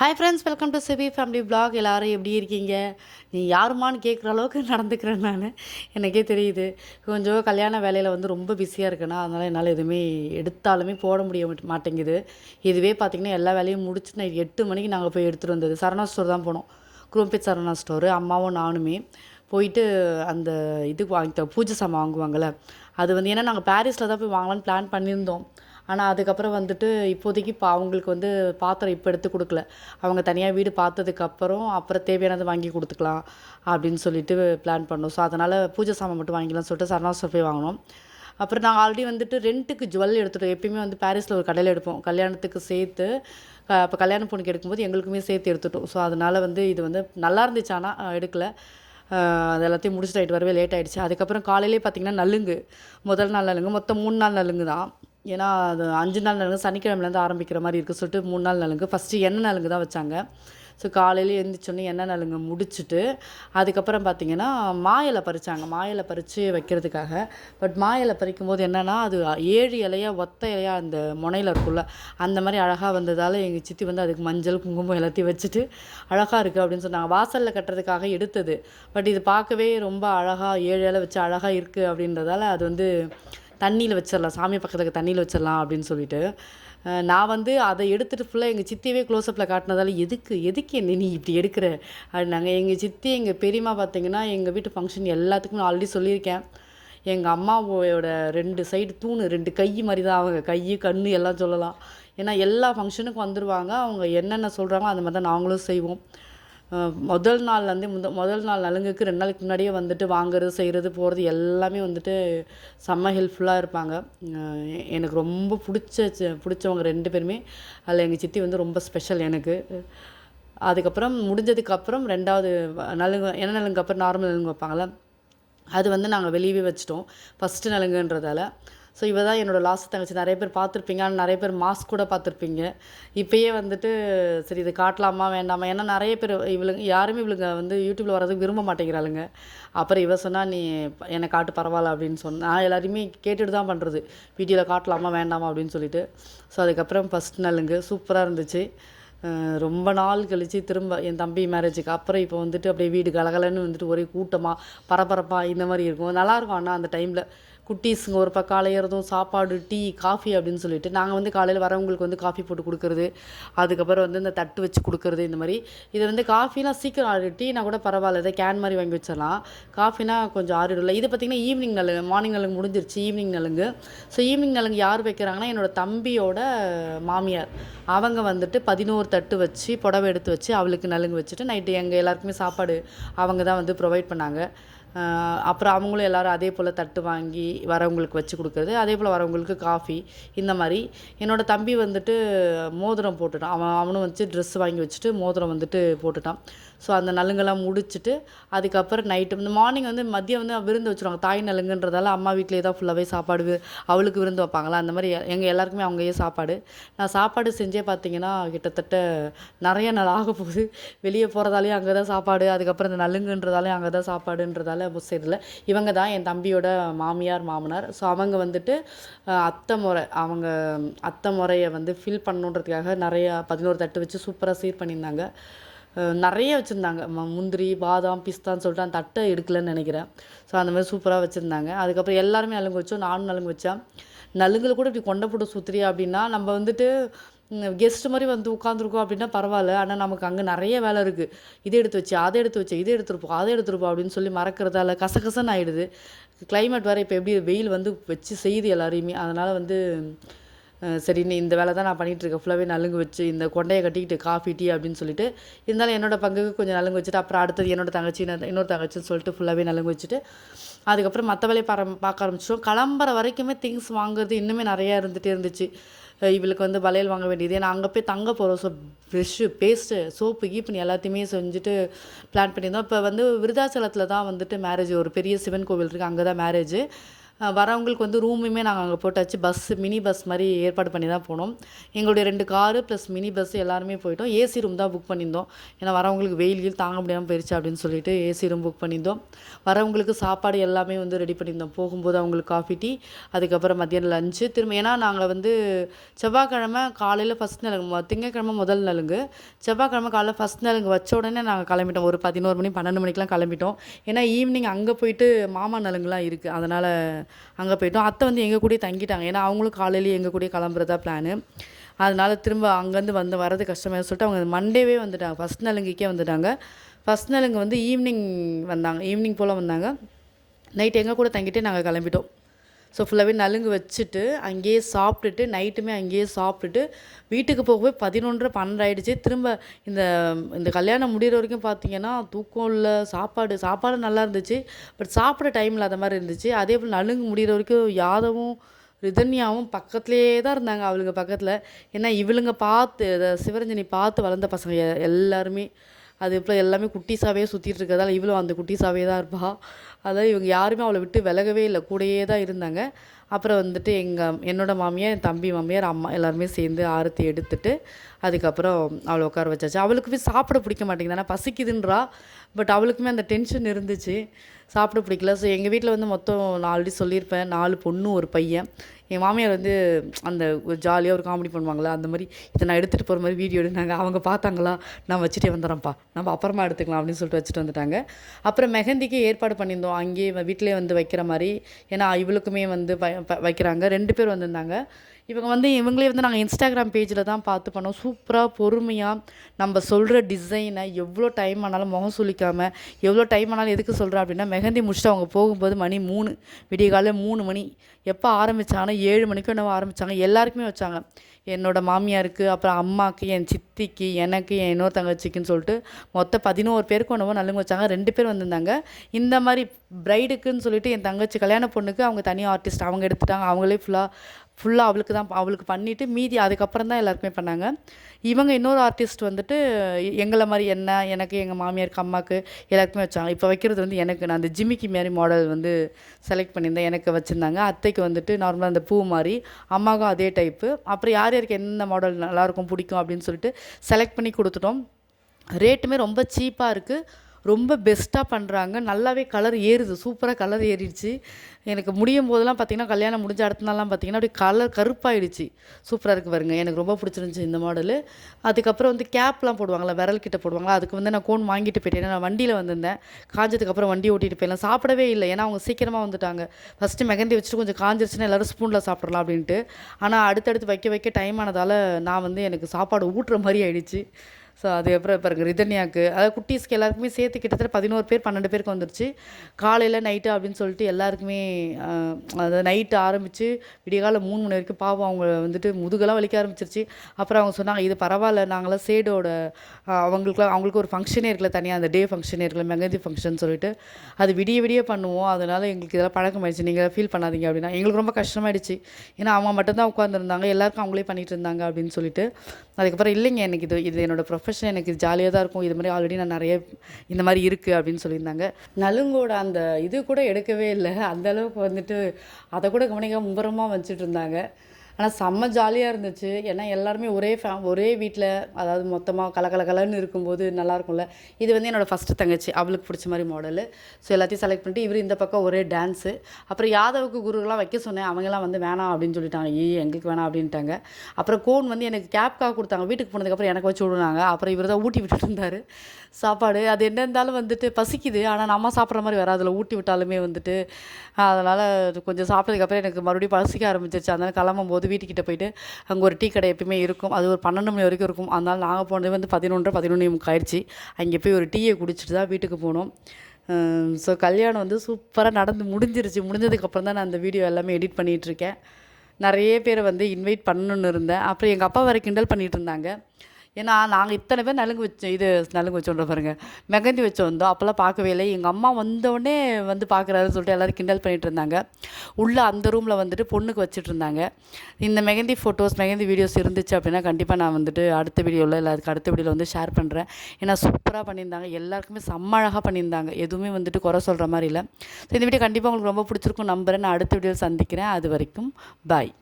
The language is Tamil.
Hi friends welcome to C P family blog எல்லோரும் எப்படி இருக்கீங்க? நீ யாருமான்னு கேட்குற அளவுக்கு நடந்துக்கிறேன் நான். எனக்கே தெரியுது. கொஞ்சம் கல்யாண வேலையில் வந்து ரொம்ப பிஸியாக இருக்குன்னா அதனால் என்னால் எதுவுமே எடுத்தாலுமே போட முடிய மாட்டேங்குது. இதுவே பார்த்திங்கன்னா எல்லா வேலையும் முடிச்சு நான் எட்டு மணிக்கு நாங்கள் போய் எடுத்துகிட்டு வந்தது. சரணா ஸ்டோர் தான் போனோம். குரோம்பேட் சரணா ஸ்டோரு அம்மாவும் நானுமே போயிட்டு அந்த இதுக்கு வாங்கிட்டோம் பூஜை சாமான் வாங்குவாங்கள்ல அது வந்து ஏன்னா நாங்கள் பாரிஸில் தான் போய் வாங்கலாம்னு பிளான் பண்ணியிருந்தோம். ஆனால் அதுக்கப்புறம் வந்துட்டு இப்போதைக்கு இப்போ அவங்களுக்கு வந்து பாத்திரம் இப்போ எடுத்து கொடுக்கல. அவங்க தனியாக வீடு பார்த்ததுக்கப்புறம் அப்புறம் தேவையானது வாங்கி கொடுத்துக்கலாம் அப்படின்னு சொல்லிட்டு பிளான் பண்ணோம். ஸோ அதனால் பூஜை சாமான் மட்டும் வாங்கிக்கலாம்னு சொல்லிட்டு சரணா போய் வாங்கினோம். அப்புறம் நாங்கள் ஆல்ரெடி வந்துட்டு ரெண்ட்டுக்கு ஜுவல் எடுத்துட்டோம். எப்பயுமே வந்து பாரிஸில் ஒரு கடையில் எடுப்போம். கல்யாணத்துக்கு சேர்த்து இப்போ கல்யாண பொண்ணுக்கு எடுக்கும்போது எங்களுக்குமே சேர்த்து எடுத்துட்டோம். ஸோ அதனால் வந்து இது வந்து நல்லா இருந்துச்சு. ஆனால் எடுக்கல. அது எல்லாத்தையும் முடிச்சுட்டு ஆகிட்டு வரவே லேட் ஆகிடுச்சு அதுக்கப்புறம் காலையிலே பார்த்திங்கன்னா நலுங்கு. முதல் நாள் நலுங்கு. மொத்தம் மூணு நாள் நலுங்கு தான் ஏன்னா அது அஞ்சு நாள் நலங்கு சனிக்கிழமைலேருந்து ஆரம்பிக்கிற மாதிரி இருக்குது சொல்லிட்டு மூணு நாள் நலங்கு. ஃபஸ்ட்டு எண்ணெய் நலங்கு தான் வச்சாங்க. ஸோ காலையில் எழுந்திரிச்சோன்னே எண்ணெய் நலுங்கு முடிச்சுட்டு அதுக்கப்புறம் பார்த்திங்கன்னா மாயிலை பறித்தாங்க மாயிலை பறித்து வைக்கிறதுக்காக. பட் மாயிலை பறிக்கும் போது என்னென்னா அது ஏழு இலையாக ஒத்த இலையா அந்த முனையில் இருக்கும்ல அந்த மாதிரி அழகாக வந்ததால் எங்கள் சித்தி வந்து அதுக்கு மஞ்சள் குங்குமம் எல்லாத்தையும் வச்சுட்டு அழகாக இருக்குது அப்படின்னு சொன்னாங்க. வாசலில் கட்டுறதுக்காக எடுத்தது. பட் இது பார்க்கவே ரொம்ப அழகாக ஏழு இலை வச்சு அழகாக இருக்குது அப்படின்றதால அது வந்து தண்ணியில் வச்சிடலாம் சாமி பக்கத்துக்கு தண்ணியில் வச்சிடலாம் அப்படின்னு சொல்லிட்டு. நான் வந்து அதை எடுத்துகிட்டு ஃபுல்லாக எங்கள் சித்தியவே க்ளோஸ்அப்பில் காட்டினதால எதுக்கு எதுக்கு என்ன நீ இப்படி எடுக்கிற? அப்படின்னாங்க. எங்கள் சித்தி எங்கள் பெரியம்மா பார்த்தீங்கன்னா எங்கள் வீட்டு ஃபங்க்ஷன் எல்லாத்துக்கும் நான் ஆல்ரெடி சொல்லியிருக்கேன். எங்கள் அம்மாவோட ரெண்டு சைடு தூணு ரெண்டு கை மாதிரி தான் அவங்க. கை கண் எல்லாம் சொல்லலாம். ஏன்னா எல்லா ஃபங்க்ஷனுக்கும் வந்துடுவாங்க அவங்க என்னென்ன சொல்கிறாங்களோ அந்த மாதிரி தான் நாங்களும் செய்வோம். முதல் நாள்லேருந்து முத முதல் நாள் நலுங்குக்கு ரெண்டு நாளைக்கு முன்னாடியே வந்துட்டு வாங்குறது செய்கிறது போகிறது எல்லாமே வந்துட்டு செம்ம ஹெல்ப்ஃபுல்லாக இருப்பாங்க. எனக்கு ரொம்ப பிடிச்ச பிடிச்சவங்க ரெண்டு பேருமே. அதில் எங்கள் சித்தி வந்து ரொம்ப ஸ்பெஷல் எனக்கு. அதுக்கப்புறம் முடிஞ்சதுக்கப்புறம் ரெண்டாவது வ- நலுங்கு என்ன நலுங்கு அப்புறம் நார்மல் நலுங்கு வைப்பாங்களே அது வந்து நாங்கள் வெளியவே வச்சிட்டோம். ஃபஸ்ட்டு நலுங்குன்றதால. ஸோ இவ தான் என்னோடய லாஸ்ட் தங்கச்சி. நிறைய பேர் பார்த்துருப்பீங்க. ஆனால் நிறைய பேர் மாஸ்க் கூட பார்த்துருப்பீங்க. இப்போயே வந்துட்டு சரி இது காட்டலாமா வேண்டாமா? ஏன்னா நிறைய பேர் இவளுங்க யாருமே இவளுங்க வந்து யூடியூப்பில் வர்றதுக்கு விரும்ப மாட்டேங்கிறாளுங்க. அப்புறம் இவ சொன்னால் நீ என்னை காட்டு பரவாயில்ல அப்படின்னு சொன்னா நான் எல்லாரையுமே கேட்டுட்டு தான் பண்ணுறது வீடியோவில் காட்டலாமா வேண்டாமா அப்படின்னு சொல்லிட்டு. ஸோ அதுக்கப்புறம் ஃபஸ்ட் நலுங்கு. சூப்பராக இருந்துச்சு. ரொம்ப நாள் கழித்து திரும்ப என் தம்பி மேரேஜுக்கு அப்புறம் இப்போ வந்துட்டு அப்படியே வீடு கலகலன்னு வந்துட்டு ஒரே கூட்டமாக பரபரப்பாக இந்த மாதிரி இருக்கும். நல்லாயிருக்கும் ஆனால் அந்த டைமில் குட்டீஸுங்க ஒரு பக்கம் அலையிறதும் சாப்பாடு டீ காஃபி அப்படின்னு சொல்லிட்டு நாங்கள் வந்து காலையில் வரவங்களுக்கு வந்து காஃபி போட்டு கொடுக்குறது அதுக்கப்புறம் வந்து இந்த தட்டு வச்சு கொடுக்குறது இந்த மாதிரி. இது வந்து காஃபிலாம் சீக்கிரம் ஆறு டீனா கூட பரவாயில்ல இதை கேன் மாதிரி வாங்கி வச்சிடலாம். காஃபினா கொஞ்சம் ஆறிடும்ல இது பார்த்திங்கன்னா ஈவினிங் நலுங்கு மார்னிங் நலுங்கு முடிஞ்சிருச்சு ஈவினிங் நலுங்கு. ஸோ ஈவினிங் நலுங்கு யார் வைக்கிறாங்கன்னா என்னோடய தம்பியோட மாமியார். அவங்க வந்துட்டு பதினோரு தட்டு வச்சு புடவை எடுத்து வச்சு அவளுக்கு நலுங்கு வச்சுட்டு நைட்டு எங்கள் எல்லாருக்குமே சாப்பாடு அவங்க தான் வந்து ப்ரொவைட் பண்ணாங்க. அப்புறம் அவங்களும் எல்லாரும் அதே போல் தட்டு வாங்கி வரவங்களுக்கு வச்சு கொடுக்குறது அதே போல் வரவங்களுக்கு காஃபி இந்த மாதிரி. என்னோட தம்பி வந்துட்டு மோதிரம் போட்டுட்டான். அவன் அவனும் வச்சு ட்ரெஸ் வாங்கி வச்சுட்டு மோதிரம் வந்துட்டு போட்டுட்டான். ஸோ அந்த நலுங்கெல்லாம் முடிச்சுட்டு அதுக்கப்புறம் நைட்டு வந்து மார்னிங் வந்து மதியம் வந்து விருந்து வச்சுருவாங்க. தாய் நலுங்குன்றதால அம்மா வீட்டிலே தான் ஃபுல்லாகவே சாப்பாடு அவளுக்கு விருந்து வைப்பாங்களா? அந்த மாதிரி எங்கள் எல்லாருக்குமே அவங்கயே சாப்பாடு. நான் சாப்பாடு செஞ்சே பார்த்தீங்கன்னா கிட்டத்தட்ட நிறைய நாள் ஆக போகுது. வெளியே போகிறதாலையும் அங்கே தான் சாப்பாடு அதுக்கப்புறம் இந்த நலுங்குன்றதாலையும் அங்கே தான் சாப்பாடுன்றதால சரியில்ல. இவங்க தான் என் தம்பியோட மாமியார் மாமனார். ஸோ அவங்க வந்துட்டு அத்தை முறை அவங்க அத்தை முறையை வந்து ஃபில் பண்ணணுன்றதுக்காக நிறையா பதினோரு தட்டு வச்சு சூப்பராக சீர் பண்ணியிருந்தாங்க. நிறைய வச்சுருந்தாங்க. முந்திரி பாதாம் பிஸ்தான்னு சொல்லிட்டு அந்த தட்டை எடுக்கலன்னு நினைக்கிறேன். ஸோ அந்த மாதிரி சூப்பராக வச்சுருந்தாங்க. அதுக்கப்புறம் எல்லாருமே நலுங்கு வச்சோம். நானும் நலுங்கு வச்சேன். நலுங்கில் கூட இப்படி கொண்டை போட்டு சுற்றுறியா அப்படின்னா நம்ம வந்துட்டு கெஸ்ட் மாதிரி வந்து உட்காந்துருக்கோம் அப்படின்னா பரவாயில்ல. ஆனால் நமக்கு அங்கே நிறைய வேலை இருக்குது இதை எடுத்து வச்சு அதை எடுத்து வச்சு இதை எடுத்துருப்போம் அதை எடுத்துருப்போம் அப்படின்னு சொல்லி மறக்கிறதால கசகசன்னு ஆகிடுது கிளைமேட் வேறு இப்போ எப்படி வெயில் வந்து வச்சு செய்யுது எல்லாரையுமே. அதனால் வந்து சரி நீ இந்த வேலை தான் நான் பண்ணிகிட்டு இருக்கேன் ஃபுல்லாகவே நலுங்கு வச்சு இந்த கொண்டையை கட்டிக்கிட்டு காஃபி டீ அப்படின்னு சொல்லிட்டு இருந்தாலும் என்னோட பங்குக்கு கொஞ்சம் நலுங்கு வச்சுட்டு அப்புறம் அடுத்தது என்னோட தங்கச்சி இன்னொரு- இன்னொரு தங்கச்சின்னு சொல்லிட்டு ஃபுல்லாகவே நலுங்கு வச்சுட்டு அதுக்கப்புறம் மற்ற வேலையை பார பார்க்க ஆரம்பிச்சிட்டோம். கிளம்புற வரைக்குமே திங்ஸ் வாங்குறது இன்னுமே நிறையா இருந்துகிட்டே இருந்துச்சு. இவளுக்கு வந்து வளையல் வாங்க வேண்டியது. ஏன்னா அங்கே போய் தங்க போகிறோம் ஸோ ப்ரெஷ்ஷு பேஸ்ட்டு சோப்பு கீப்புன்னு எல்லாத்தையுமே செஞ்சுட்டு பிளான் பண்ணியிருந்தோம். இப்போ வந்து விருதாச்சலத்தில் தான் வந்துட்டு மேரேஜ் ஒரு பெரிய சிவன் கோவில் இருக்குது அங்கே தான் மேரேஜ் வரவங்களுக்கு வந்து ரூமுமே நாங்கள் அங்கே போட்டாச்சு. பஸ்ஸு மினி பஸ் மாதிரி ஏற்பாடு பண்ணி தான் போனோம். எங்களுடைய ரெண்டு காரு ப்ளஸ் மினி பஸ் எல்லாருமே போயிட்டோம். ஏசி ரூம் தான் புக் பண்ணியிருந்தோம். ஏன்னா வரவங்களுக்கு வெயில் கீழ் தாங்க முடியாமல் போயிடுச்சு அப்படின்னு சொல்லிட்டு ஏசி ரூம் புக் பண்ணியிருந்தோம். வரவங்களுக்கு சாப்பாடு எல்லாமே வந்து ரெடி பண்ணியிருந்தோம். போகும்போது அவங்களுக்கு காஃபி டீ அதுக்கப்புறம் மதியானம் லஞ்சு திரும்ப ஏன்னா நாங்கள் வந்து செவ்வாய்க்கிழமை காலையில் ஃபஸ்ட் நலுங்கு திங்கக்கிழமை முதல் நலுங்கு. செவ்வாய்க்கிழமை காலையில் ஃபஸ்ட் நலுங்கு வச்ச உடனே நாங்கள் கிளம்பிட்டோம். ஒரு பதினோரு மணி பன்னெண்டு மணிக்கெலாம் கிளம்பிட்டோம். ஏன்னா ஈவினிங் அங்கே போயிட்டு மாமா நலுங்குலாம் இருக்குது அதனால் அங்கே போயிட்டோம். அத்தை வந்து எங்கள் கூடயே தங்கிட்டாங்க. ஏன்னா அவங்களும் காலையிலேயே எங்கள் கூடயே கிளம்புறதா பிளானு அதனால் திரும்ப அங்கேருந்து வந்து வரது கஷ்டமாக சொல்லிட்டு அவங்க மண்டேவே வந்துட்டாங்க. ஃபஸ்ட் நலுங்கிக்கே வந்துட்டாங்க. ஃபஸ்ட் நலுங்கு வந்து ஈவினிங் வந்தாங்க. ஈவினிங் போல் வந்தாங்க. நைட் எங்கள் கூட தங்கிட்டு நாங்கள் கிளம்பிட்டோம். ஸோ ஃபுல்லாகவே நலுங்கு வச்சுட்டு அங்கேயே சாப்பிட்டுட்டு நைட்டுமே அங்கேயே சாப்பிட்டுட்டு வீட்டுக்கு போகவே பதினொன்றரை பன்னெண்டு ஆயிடுச்சு. திரும்ப இந்த இந்த கல்யாணம் முடிகிற வரைக்கும் பார்த்தீங்கன்னா தூக்கம் இல்லை சாப்பாடு சாப்பாடு நல்லா இருந்துச்சு. பட் சாப்பிட டைம் இல்லாத மாதிரி இருந்துச்சு. அதே போல் நலுங்கு முடிகிற வரைக்கும் யாதவும் ரிதன்யாவும் பக்கத்துலேயே தான் இருந்தாங்க அவளுங்க பக்கத்தில். ஏன்னா இவளுங்க பார்த்து சிவரஞ்சனி பார்த்து வளர்ந்த பசங்க எல்லாருமே. அது இப்போ எல்லாமே குட்டிஸாவே சுற்றிட்டு இருக்கிறதால இவளும் அந்த குட்டிஸாவே தான் இருப்பா. அதாவது இவங்க யாருமே அவளை விட்டு விலகவே இல்லை. கூடயே தான் இருந்தாங்க. அப்புறம் வந்துட்டு எங்கள் என்னோட மாமியார் என் தம்பி மாமியார் அம்மா எல்லாருமே சேர்ந்து ஆரத்தி எடுத்துட்டு அதுக்கப்புறம் அவளை உட்கார வச்சாச்சு. அவளுக்குமே சாப்பிட பிடிக்க மாட்டேங்குது. ஆனால் பசிக்குதுன்றா. பட் அவளுக்குமே அந்த டென்ஷன் இருந்துச்சு. சாப்பிட பிடிக்கல. ஸோ எங்கள் வீட்டில் வந்து மொத்தம் நான் ஆல்ரெடி சொல்லியிருப்பேன். நாலு பொண்ணு ஒரு பையன். என் மாமியார் வந்து அந்த ஒரு ஜாலியாக ஒரு காமெடி பண்ணுவாங்களா அந்த மாதிரி இதை நான் எடுத்துகிட்டு போகிற மாதிரி வீடியோ எடுத்தாங்க. அவங்க பார்த்தாங்களா? நான் வச்சுட்டே வந்துடுறேன்ப்பா. நம்ம அப்புறமா எடுத்துக்கலாம் அப்படின்னு சொல்லிட்டு வச்சுட்டு வந்துட்டாங்க. அப்புறம் மெஹந்திக்கு ஏற்பாடு பண்ணியிருந்தோம். அங்கேயே வீட்டிலே வந்து வைக்கிற மாதிரி. ஏன்னா இவளுக்குமே வந்து வைக்கிறாங்க. ரெண்டு பேர் வந்திருந்தாங்க. இவங்க வந்து இவங்களே வந்து நாங்கள் இன்ஸ்டாகிராம் பேஜில் தான் பார்த்து பண்ணோம். சூப்பராக பொறுமையாக நம்ம சொல்கிற டிசைனை எவ்வளோ டைம் ஆனாலும் முகம் சுளிக்காமல் எவ்வளோ டைம் ஆனாலும் எதுக்கு சொல்கிறேன் அப்படின்னா மெஹந்தி முடிச்சுட்டு அவங்க போகும்போது மணி மூணு விடிய காலையில் மூணு மணி எப்போ ஆரம்பித்தாங்கன்னா ஏழு மணிக்கும் என்னவோ ஆரம்பித்தாங்க எல்லாருக்குமே வச்சாங்க. என்னோடய மாமியாருக்கு அப்புறம் அம்மாவுக்கு என் சித்திக்கு எனக்கு என் இன்னொரு தங்கச்சிக்குன்னு சொல்லிட்டு மொத்தம் பதினோரு பேருக்கு என்னவோ நலுங்கு வச்சாங்க. ரெண்டு பேர் வந்திருந்தாங்க. இந்த மாதிரி ப்ரைடுக்குன்னு சொல்லிட்டு என் தங்கச்சி கல்யாண பொண்ணுக்கு அவங்க தனி ஆர்டிஸ்ட் அவங்க எடுத்துட்டாங்க. அவங்களே ஃபுல்லாக ஃபுல்லாக அவளுக்கு தான் அவளுக்கு பண்ணிவிட்டு மீதி அதுக்கப்புறம் தான் எல்லாருக்குமே பண்ணாங்க. இவங்க இன்னொரு ஆர்டிஸ்ட் வந்துட்டு எங்களை மாதிரி என்ன எனக்கு எங்கள் மாமியாருக்கு அம்மாவுக்கு எல்லாருக்குமே வச்சாங்க. இப்போ வைக்கிறது வந்து எனக்கு நான் அந்த ஜிமிக்கி மாரி மாடல் வந்து செலக்ட் பண்ணியிருந்தேன் எனக்கு வச்சுருந்தாங்க. அத்தைக்கு வந்துட்டு நார்மலாக அந்த பூ மாதிரி அம்மாவுக்கும் அதே டைப்பு அப்புறம் யார் யாருக்கு எந்த மாடல் நல்லாயிருக்கும் பிடிக்கும் அப்படின்னு சொல்லிட்டு செலக்ட் பண்ணி கொடுத்துட்டோம். ரேட்டுமே ரொம்ப சீப்பாக இருக்குது ரொம்ப பெஸ்ட்டாக பண்ணுறாங்க நல்லாவே கலர் ஏறுது. சூப்பராக கலர் ஏறிடுச்சு. எனக்கு முடியும் போதெல்லாம் பார்த்தீங்கன்னா கல்யாணம் முடிஞ்ச அடுத்த நாள்லாம் பார்த்தீங்கன்னா அப்படி கலர் கருப்பாயிடுச்சு. சூப்பராக இருக்குது பாருங்க. எனக்கு ரொம்ப பிடிச்சிருந்துச்சி இந்த மாடலு அதுக்கப்புறம் வந்து கேப்லாம் போடுவாங்களா விரல் கிட்ட போடுவாங்களா? அதுக்கு வந்து நான் கோன் வாங்கிட்டு போயிட்டேன். நான் வண்டியில் வந்திருந்தேன். காஞ்சதுக்கப்புறம் வண்டி ஓட்டிகிட்டு போயிடலாம். சாப்பிடவே இல்லை. ஏன்னா அவங்க சீக்கிரமாக வந்துட்டாங்க. ஃபஸ்ட்டு மெகந்தி வச்சுட்டு கொஞ்சம் காஞ்சிருச்சுன்னா எல்லோரும் ஸ்பூனில் சாப்பிட்றலாம் அப்படின்ட்டு. ஆனால் அடுத்தடுத்து வைக்க வைக்க டைம் ஆனதால் நான் வந்து எனக்கு சாப்பாடு ஊட்டுற மாதிரி ஆயிடுச்சு. ஸோ அதுக்கப்புறம் பாருங்க ரிதன்யாக்கு. அதாவது குட்டீஸ்க்கு எல்லாருக்குமே சேர்த்து கிட்டத்தட்ட பதினோரு பேர் பன்னெண்டு பேருக்கு வந்துருச்சு. காலையில் நைட்டு அப்படின்னு சொல்லிட்டு எல்லாருக்குமே அதாவது நைட்டு ஆரம்பித்து விடியகாலம் மூணு மணி வரைக்கும் பாவம் அவங்க வந்துட்டு முதுகெல்லாம் வலிக்க ஆரம்பிச்சிருச்சு. அப்புறம் அவங்க சொன்னாங்க இது பரவாயில்ல நாங்களாம் சேடோட அவங்களுக்குலாம் அவங்களுக்கு ஒரு ஃபங்க்ஷனே இருக்கல தனியாக அந்த டே ஃபங்க்ஷனே இருக்கல மெகந்தி ஃபங்க்ஷன் சொல்லிட்டு. அது விடிய விடிய பண்ணுவோம். அதனால் எங்களுக்கு இதெல்லாம் பழக்கமாயிடுச்சு நீங்கள் ஃபீல் பண்ணாதீங்க அப்படின்னா. எங்களுக்கு ரொம்ப கஷ்டமாயிடுச்சு. ஏன்னா அவங்க மட்டும்தான் உட்காந்துருந்தாங்க எல்லாருக்கும் அவங்களே பண்ணிகிட்டு இருந்தாங்க அப்படின்னு சொல்லிட்டு. அதுக்கப்புறம் இல்லைங்க எனக்கு இது இது என்னோட ப்ரொஃபஷன் எனக்கு இது ஜாலியாக தான் இருக்கும். இது மாதிரி ஆல்ரெடி நான் நிறைய இந்த மாதிரி இருக்குது அப்படின்னு சொல்லியிருந்தாங்க. நலுங்கோட அந்த இது கூட எடுக்கவே இல்லை. அந்தளவுக்கு வந்துட்டு அதை கூட கவனிக்காம மும்பரமாக வச்சுட்டு இருந்தாங்க. ஆனால் செம்ம ஜாலியாக இருந்துச்சு. ஏன்னா எல்லாருமே ஒரே ஃபே ஒரே வீட்டில் அதாவது மொத்தமாக கல இருக்கும்போது நல்லா இருக்கும்ல. இது வந்து என்னோடய ஃபஸ்ட்டு தங்கச்சி. அவளுக்கு பிடிச்ச மாதிரி மாடலு ஸோ எல்லாத்தையும் செலக்ட் பண்ணிட்டு இவர் இந்த பக்கம் ஒரே டான்ஸு அப்புறம் யாதவுக்கு குருக்கெலாம் வைக்க சொன்னேன். அவங்கெல்லாம் வந்து வேணாம் அப்படின்னு சொல்லிட்டாங்க. ஏ எங்களுக்கு வேணாம் அப்படின்ட்டாங்க. அப்புறம் கோன் வந்து எனக்கு கேப்காக கொடுத்தாங்க. வீட்டுக்கு போனதுக்கப்புறம் எனக்கு வச்சு விடுனாங்க. அப்புறம் இவர் தான் ஊட்டி விட்டுட்டு இருந்தார். சாப்பாடு அது என்ன இருந்தாலும் வந்துட்டு பசிக்குது. ஆனால் நம்ம சாப்பிட்ற மாதிரி வராது. அதில் ஊட்டி விட்டாலுமே வந்துட்டு அதனால் கொஞ்சம் சாப்பிட்டதுக்கப்புறம் எனக்கு மறுபடியும் பசிக்க ஆரம்பிச்சிருச்சு. அதனால் கிளம்பும் போது வீட்டுக்கிட்ட போயிட்டு அங்கே ஒரு டீ கடை எப்பயுமே இருக்கும். அது ஒரு பன்னெண்டு மணி வரைக்கும் இருக்கும். அதனால் நாங்கள் போனது வந்து பதினொன்று பதினொன்று முக்காயிடுச்சு அங்கே போய் ஒரு டீயை குடிச்சிட்டு தான் வீட்டுக்கு போனோம். ஸோ கல்யாணம் வந்து சூப்பராக நடந்து முடிஞ்சிருச்சு. முடிஞ்சதுக்கப்புறம் தான் நான் அந்த வீடியோ எல்லாமே எடிட் பண்ணிகிட்ருக்கேன் நிறைய பேரை வந்து இன்வைட் பண்ணணுன்னு இருந்தேன். அப்புறம் எங்கள் அப்பா வரை கிண்டல் பண்ணிகிட்டு இருந்தாங்க. ஏன்னா நாங்கள் இத்தனை பேர் நலுங்கு வச்சோம் இது நலுங்கு வச்சோன்ற பாருங்க. மெகந்தி வச்சு வந்தோம். அப்போல்லாம் பார்க்கவே இல்லை. எங்கள் அம்மா வந்தோடனே வந்து பார்க்குறாருன்னு சொல்லிட்டு எல்லோரும் கிண்டல் பண்ணிகிட்டு இருந்தாங்க. உள்ளே அந்த ரூமில் வந்துட்டு பொண்ணுக்கு வச்சுட்டு இருந்தாங்க. இந்த மெகந்தி ஃபோட்டோஸ் மெகந்தி வீடியோஸ் இருந்துச்சு அப்படின்னா கண்டிப்பாக நான் வந்துட்டு அடுத்த வீடியோவில் இல்லை அதுக்கு அடுத்த வீடியோவில் வந்து ஷேர் பண்ணுறேன் ஏன்னா சூப்பராக பண்ணியிருந்தாங்க. எல்லாருக்குமே செம்ம அழகாக பண்ணியிருந்தாங்க. எதுவுமே வந்துட்டு குறை சொல்கிற மாதிரி இல்லை. ஸோ இந்த வீடியோ கண்டிப்பாக உங்களுக்கு ரொம்ப பிடிச்சிருக்கும் நம்புகிறேன் நான் அடுத்த வீடியோவில் சந்திக்கிறேன். அது வரைக்கும் பாய்